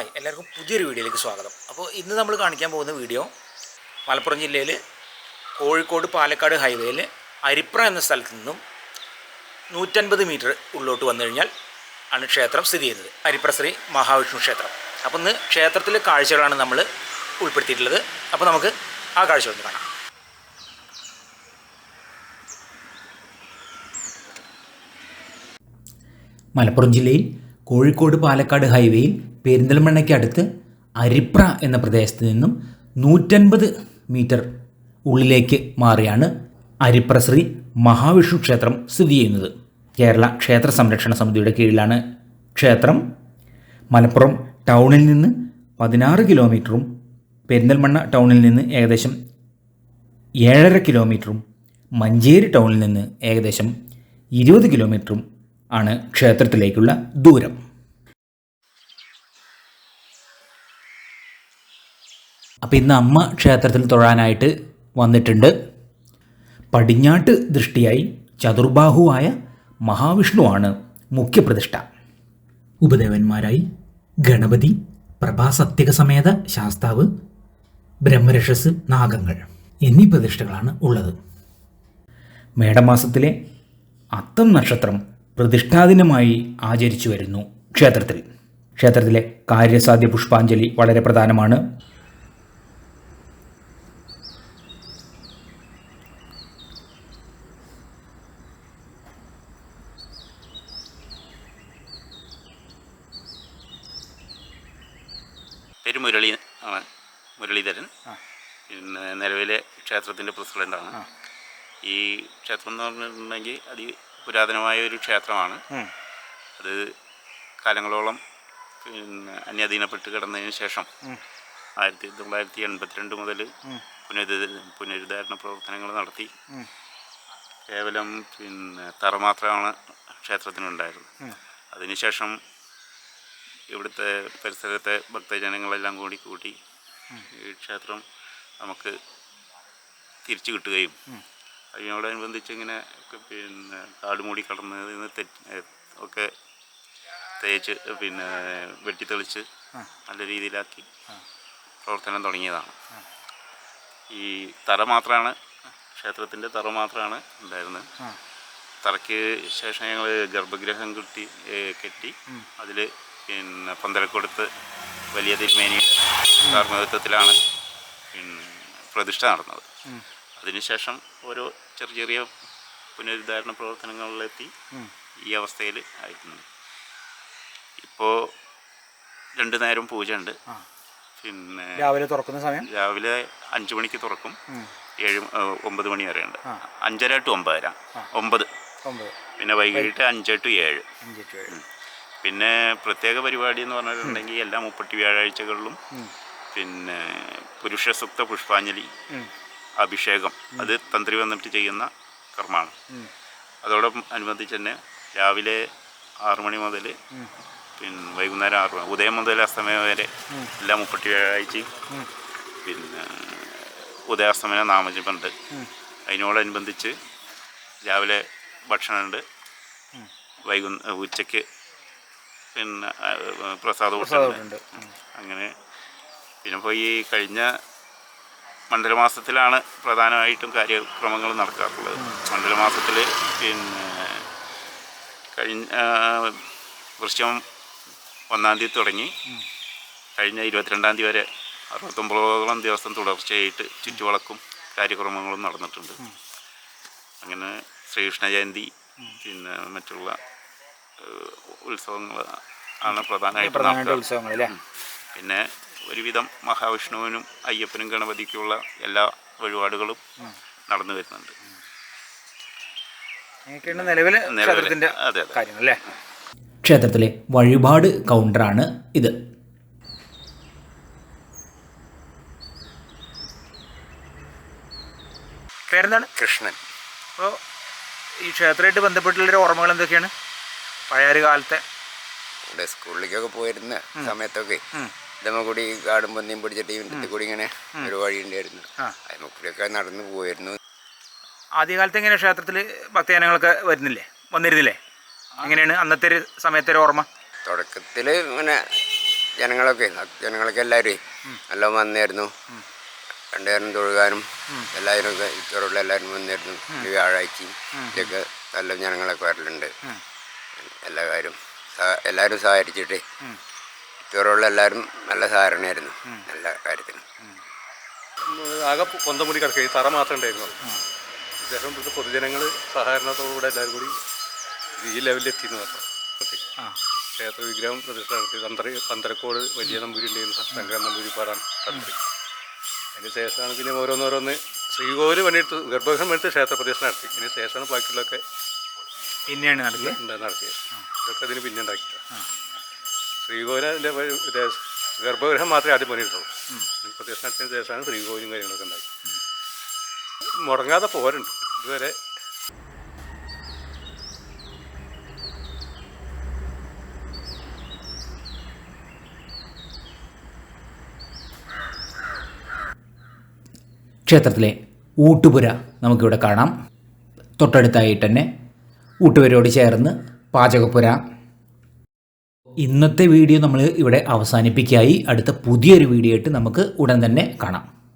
Hi എല്ലാവർക്കും പുതിയൊരു വീഡിയോയിലേക്ക് സ്വാഗതം. അപ്പോൾ ഇന്ന് നമ്മൾ കാണിക്കാൻ പോകുന്ന വീഡിയോ മലപ്പുറം ജില്ലയിൽ കോഴിക്കോട് പാലക്കാട് ഹൈവേയിൽ അരിപ്ര എന്ന സ്ഥലത്ത് നിന്നും നൂറ്റൻപത് മീറ്റർ ഉള്ളോട്ട് വന്നു കഴിഞ്ഞാൽ ആണ് ക്ഷേത്രം സ്ഥിതി ചെയ്യുന്നത്. അരിപ്ര ശ്രീ മഹാവിഷ്ണു ക്ഷേത്രം. അപ്പോൾ ഇന്ന് ക്ഷേത്രത്തിലെ കാഴ്ചകളാണ് നമ്മൾ ഉൾപ്പെടുത്തിയിട്ടുള്ളത്. അപ്പോൾ നമുക്ക് ആ കാഴ്ച ഒന്ന് കാണാം. മലപ്പുറം ജില്ലയിൽ കോഴിക്കോട് പാലക്കാട് ഹൈവേയിൽ പെരിന്തൽമണ്ണയ്ക്ക് അടുത്ത് അരിപ്ര എന്ന പ്രദേശത്ത് നിന്നും നൂറ്റൻപത് മീറ്റർ ഉള്ളിലേക്ക് മാറിയാണ് അരിപ്ര ശ്രീ മഹാവിഷ്ണു ക്ഷേത്രം സ്ഥിതി ചെയ്യുന്നത്. കേരള ക്ഷേത്ര സംരക്ഷണ സമിതിയുടെ കീഴിലാണ് ക്ഷേത്രം. മലപ്പുറം ടൗണിൽ നിന്ന് പതിനാറ് കിലോമീറ്ററും പെരിന്തൽമണ്ണ ടൗണിൽ നിന്ന് ഏകദേശം ഏഴര കിലോമീറ്ററും മഞ്ചേരി ടൗണിൽ നിന്ന് ഏകദേശം ഇരുപത് കിലോമീറ്ററും ആണ് ക്ഷേത്രത്തിലേക്കുള്ള ദൂരം. അപ്പം ഇന്ന് അമ്മ ക്ഷേത്രത്തിൽ തൊഴാനായിട്ട് വന്നിട്ടുണ്ട്. പടിഞ്ഞാട്ട് ദൃഷ്ടിയായി ചതുർബാഹുവായ മഹാവിഷ്ണുവാണ് മുഖ്യപ്രതിഷ്ഠ. ഉപദേവന്മാരായി ഗണപതി പ്രഭാസത്യകസമേത ശാസ്താവ് ബ്രഹ്മരക്ഷസ് നാഗങ്ങൾ എന്നീ പ്രതിഷ്ഠകളാണ് ഉള്ളത്. മേടമാസത്തിലെ അത്തം നക്ഷത്രം പ്രതിഷ്ഠാദിനമായി ആചരിച്ചു വരുന്നു. ക്ഷേത്രത്തിൽ. ക്ഷേത്രത്തിലെ കാര്യസാധ്യ പുഷ്പാഞ്ജലി വളരെ പ്രധാനമാണ്. പേര് മുരളി മുരളീധരൻ. പിന്നെ നിലവിലെ ക്ഷേത്രത്തിന്റെ പ്രസിഡന്റാണ്. ഈ ക്ഷേത്രം എന്ന് പറഞ്ഞിട്ടുണ്ടെങ്കിൽ അതി പുരാതനമായ ഒരു ക്ഷേത്രമാണ്. അത് കാലങ്ങളോളം പിന്നെ അന്യാധീനപ്പെട്ട് കിടന്നതിന് ശേഷം ആയിരത്തി തൊള്ളായിരത്തി എൺപത്തിരണ്ട് മുതൽ പുനരുദ്ധ പുനരുദ്ധാരണ പ്രവർത്തനങ്ങൾ നടത്തി. കേവലം പിന്നെ തറ മാത്രമാണ് ക്ഷേത്രത്തിനുണ്ടായിരുന്നത്. അതിനുശേഷം ഇവിടുത്തെ പരിസരത്തെ ഭക്തജനങ്ങളെല്ലാം കൂടി കൂട്ടി ഈ ക്ഷേത്രം നമുക്ക് തിരിച്ചു കിട്ടുകയും അതിനോടനുബന്ധിച്ച് ഇങ്ങനെ പിന്നെ കാട് മൂടി കടന്ന് തെറ്റ് ഒക്കെ തേച്ച് പിന്നെ വെട്ടിത്തെളിച്ച് നല്ല രീതിയിലാക്കി പ്രവർത്തനം തുടങ്ങിയതാണ്. ഈ തറ മാത്രമാണ് ക്ഷേത്രത്തിന്റെ തറ മാത്രമാണ് ഉണ്ടായിരുന്നത്. തറയ്ക്ക് ശേഷം ഞങ്ങൾ ഗർഭഗൃഹം കിട്ടി കെട്ടി അതിൽ പിന്നെ പന്തലക്കൊടുത്ത് വലിയ തിരുമേനിയുടെ കാർമ്മികത്വത്തിലാണ് പിന്നെ പ്രതിഷ്ഠ നടന്നത്. അതിനുശേഷം ഓരോ ചെറിയ ചെറിയ പുനരുദ്ധാരണ പ്രവർത്തനങ്ങളിലെത്തി ഈ അവസ്ഥയിൽ ആയിരുന്നു. ഇപ്പോൾ രണ്ടു നേരം പൂജ ഉണ്ട് പിന്നെ രാവിലെ തുറക്കുന്ന സമയം? രാവിലെ അഞ്ചു മണിക്ക് തുറക്കും. ഏഴ് ഒമ്പത് മണി വരെ ഉണ്ട്. അഞ്ചര ടു ഒമ്പതര. ഒമ്പത്. ഒമ്പത്. പിന്നെ വൈകിട്ട് അഞ്ച് ടു ഏഴ്. പിന്നെ പ്രത്യേക പരിപാടി എന്ന് പറഞ്ഞിട്ടുണ്ടെങ്കിൽ എല്ലാ മുപ്പത്തി വ്യാഴാഴ്ചകളിലും പിന്നെ പുരുഷസുക്ത പുഷ്പാഞ്ജലി അഭിഷേകം. അത് തന്ത്രി വന്നിട്ട് ചെയ്യുന്ന കർമ്മമാണ്. അതോടൊപ്പം അനുബന്ധിച്ച് തന്നെ രാവിലെ ആറു മണി മുതൽ പിന്നെ വൈകുന്നേരം ആറു മണി ഉദയം മുതൽ അസ്തമയം വരെ എല്ലാ മുപ്പത്തി വ്യാഴാഴ്ചയും പിന്നെ ഉദയാസ്തമന നാമജപമുണ്ട്. അതിനോടനുബന്ധിച്ച് രാവിലെ ഭക്ഷണമുണ്ട്. വൈകുന്ന ഉച്ചയ്ക്ക് പിന്നെ പ്രസാദ. അങ്ങനെ പിന്നെ പോയി ഈ കഴിഞ്ഞ മണ്ഡലമാസത്തിലാണ് പ്രധാനമായിട്ടും കാര്യക്രമങ്ങൾ നടക്കാറുള്ളത്. മണ്ഡലമാസത്തിൽ പിന്നെ കഴിഞ്ഞ വൃശ്ചം ഒന്നാം തീയതി തുടങ്ങി. കഴിഞ്ഞ ഇരുപത്തിരണ്ടാം തീയതി വരെ അറുപത്തൊമ്പതോളം ദിവസം തുടർച്ചയായിട്ട് ചുറ്റുവളക്കും കാര്യക്രമങ്ങളും നടന്നിട്ടുണ്ട്. അങ്ങനെ ശ്രീകൃഷ്ണ ജയന്തി പിന്നെ മറ്റുള്ള ഉത്സവങ്ങൾ ആണ് പ്രധാനമായിട്ട് പിന്നെ ഒരുവിധം മഹാവിഷ്ണുവിനും അയ്യപ്പനും ഗണപതിക്കുമുള്ള എല്ലാ വഴിപാടുകളും നടന്നു വരുന്നുണ്ട്. നിലവിലെ- അതെ അതെ. ക്ഷേത്രത്തിലെ വഴിപാട് കൗണ്ടറാണ് ഇത്. പേരെന്താണ്? കൃഷ്ണൻ. അപ്പോൾ ഈ ക്ഷേത്രമായിട്ട് ബന്ധപ്പെട്ടുള്ളൊരു ഓർമ്മകൾ എന്തൊക്കെയാണ്? പഴയൊരു കാലത്തെ ഇവിടെ സ്കൂളിലേക്കൊക്കെ പോയിരുന്ന സമയത്തൊക്കെ ഇതമ്മ കൂടി പന്നിയും പിടിച്ചിട്ട് ഇവന്റെ കൂടി ഇങ്ങനെ ഒരു വഴി ഉണ്ടായിരുന്നു ആ. അതിമ്മ കൂടിയൊക്കെ നടന്നു പോയിരുന്നു. ആദ്യകാലത്ത് ഇങ്ങനെ ക്ഷേത്രത്തിൽ ഭക്തജനങ്ങളൊക്കെ വരുന്നില്ലേ? വന്നിരുന്നില്ലേ? അങ്ങനെയാണ് അന്നത്തെ ഒരു സമയത്തെ ഒരു ഓർമ്മ? തുടക്കത്തിൽ ഇങ്ങനെ ജനങ്ങളൊക്കെ ജനങ്ങളൊക്കെ എല്ലാവരും എല്ലാം വന്നായിരുന്നു. രണ്ടുപേരും തൊഴുകാനും എല്ലാവരും ഇത്തരമുള്ള എല്ലാവരും വന്നിരുന്നു. വ്യാഴാഴ്ചയും ഇതൊക്കെ നല്ല ജനങ്ങളൊക്കെ വരലുണ്ട്. എല്ലാ കാര്യം എല്ലാവരും സഹകരിച്ചിട്ട് ഇത്തരമുള്ള എല്ലാവരും നല്ല സഹകരണമായിരുന്നു എല്ലാ കാര്യത്തിനും. ആകെ പൊന്തമുടി കിടക്കുക. ഈ തറ മാത്രമേ ഉണ്ടായിരുന്നു അദ്ദേഹം ഇവിടുത്തെ പൊതുജനങ്ങൾ സഹകരണത്തോടുകൂടെ എല്ലാവരും കൂടി ഈ ലെവലിലെത്തി എന്ന് പറഞ്ഞു. ക്ഷേത്ര വിഗ്രഹം പ്രതിഷ്ഠ നടത്തി. തന്ത്ര തന്ത്രക്കോട് വലിയ നമ്പൂരി ഉണ്ടായിരുന്നു. ശങ്കരൻ നമ്പൂരി പാടാണ് തന്ത്രി അതിന് ശേഷമാണ് പിന്നെ ഓരോന്നോരോന്ന് ശ്രീകോവിൽ പണിയെടുത്ത് ഗർഭഗൃഹം എടുത്ത് ക്ഷേത്ര പ്രതിഷ്ഠ നടത്തി. അതിന് ശേഷമാണ് ബാക്കിയുള്ളതൊക്കെ പിന്നെയാണ് നടക്കുക നടത്തിയത്. ഇതൊക്കെ അതിന് പിന്നെ ഉണ്ടാക്കിയത് ശ്രീകോവിലിന്റെ ഇത് ഗർഭഗൃഹം മാത്രമേ ആദ്യം പണിയെടുത്തുള്ളൂ. പ്രതിഷ്ഠ നടത്തിയതിന് ശേഷമാണ് ശ്രീകോവിലും കാര്യങ്ങളൊക്കെ ഉണ്ടായി മുടങ്ങാതെ പോരുണ്ട്. ഇതുവരെ ക്ഷേത്രത്തിലെ ഊട്ടുപുര നമുക്കിവിടെ കാണാം. തൊട്ടടുത്തായിട്ട് തന്നെ ഊട്ടുപുരയോട് ചേർന്ന് പാചകപ്പുര. ഇന്നത്തെ വീഡിയോ നമ്മൾ ഇവിടെ അവസാനിപ്പിക്കായി. അടുത്ത പുതിയൊരു വീഡിയോ ആയിട്ട് നമുക്ക് ഉടൻ തന്നെ കാണാം.